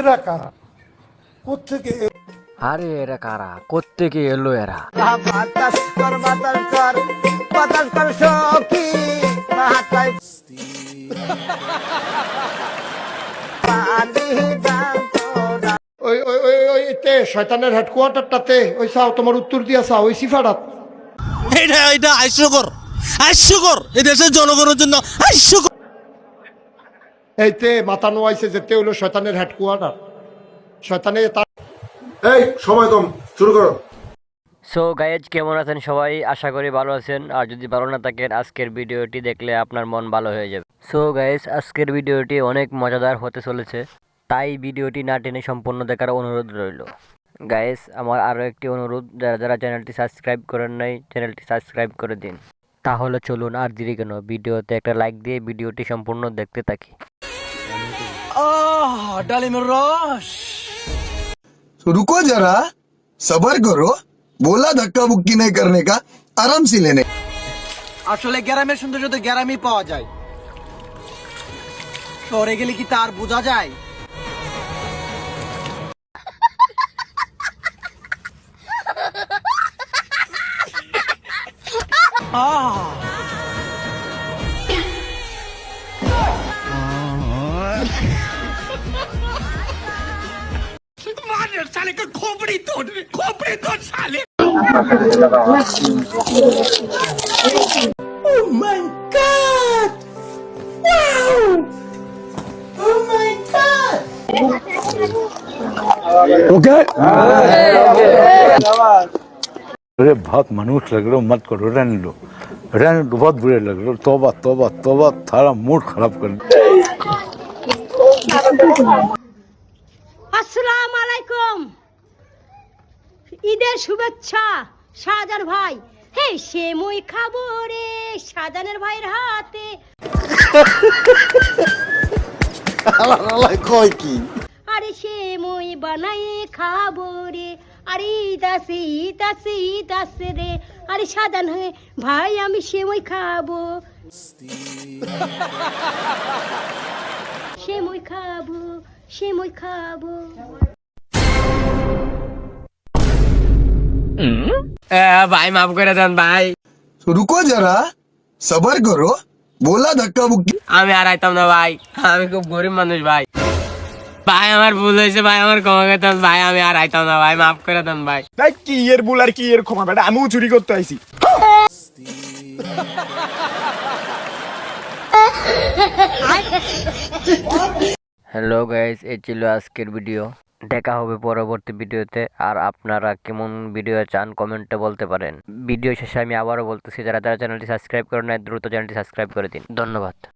এরা কারা? কোথেকে আরে এরা কারা? কোত্থেকে এলো এরা? বাতাস কর বাতাস কর বাতাস কর সখী মাথায় পানি দাও ওই ওই ওই ওই তে শয়তানের হেডকোয়ার্টারটাতে। ওই চাও তোমার উত্তর দিয়া চাও ওই সিফারাত। এটা এটা হাস্যকর। হাস্যকর। এই দেশের জনগণের জন্য হাস্যকর। এই তে মাথা নোয়াইছে যেতে হলো শয়তানের হেডকোয়ার্টার। শয়তানে তার এই সময় কম শুরু করো। সো গাইজ কেমন আছেন সবাই? আশা করি ভালো আছেন। আর যদি ভালো না থাকেন আজকের ভিডিওটি দেখলে আপনার মন ভালো হয়ে যাবে। সো গাইজ আজকের ভিডিওটি অনেক মজাদার হতে চলেছে। তাই ভিডিওটি না টেনে সম্পূর্ণ দেখার অনুরোধ রইল। গাইজ আমার আরও একটি অনুরোধ যারা যারা চ্যানেলটি সাবস্ক্রাইব করেন নাই চ্যানেলটি সাবস্ক্রাইব করে দিন। তাহলে চলুন আর দেরি কেন ভিডিওতে একটা লাইক দিয়ে ভিডিওটি সম্পূর্ণ দেখতে থাকি। ডালিমের রস तो रुको जरा सबर करो बोला धक्का बुक्की नहीं करने का आराम से लेने আসলে গ্রামের সৌন্দর্য তো গ্রামই পাওয়া যায় শহরে গেলে কি তার বোঝা যায় खोपड़ी तो साले अरे बहुत मनुष्य लग रहे हो, मत करो रन लो रन बहुत बुरे लग रहे हो। तोबा तोबा तोबा, थारा मूड खराब कर अस्सलाम वालेकुम। ঈদের শুভেচ্ছা শাহজার ভাই। হে সে মই খাব রে শাহজানের ভাইয়ের হাতে। কয় কি? আরে সে মই বানাই খাব রে। আরে আসে ঈদ আসে রে। আরে শাহজান হয়ে ভাই আমি সে মই খাব। সে মই খাব সে মই খাব। ভাই মাফ করে দেন ভাই। রুকো যারা সবার করো বলা ধাক্কা বুকি আমি আর আইতাম না ভাই। আমি খুব গরিব মানুষ ভাই। ভাই আমার ভুল হয়েছে ভাই আমার ক্ষমা করে দেন ভাই আমি আর আইতাম না ভাই মাফ করে দেন ভাই। ভাই কি এর ভুল আর কি এর ক্ষমা? বেটা আমিও চুরি করতে আইছি। হ্যালো গাইস এ ছিল আজকের ভিডিও। দেখা হবে পরবর্তী ভিডিওতে। আর আপনারা কেমন ভিডিও চান কমেন্টে বলতে পারেন। ভিডিও শেষে আমি আবারও বলতেছি, যারা যারা চ্যানেলটি সাবস্ক্রাইব করেন দ্রুত চ্যানেলটি সাবস্ক্রাইব করে দিন। ধন্যবাদ।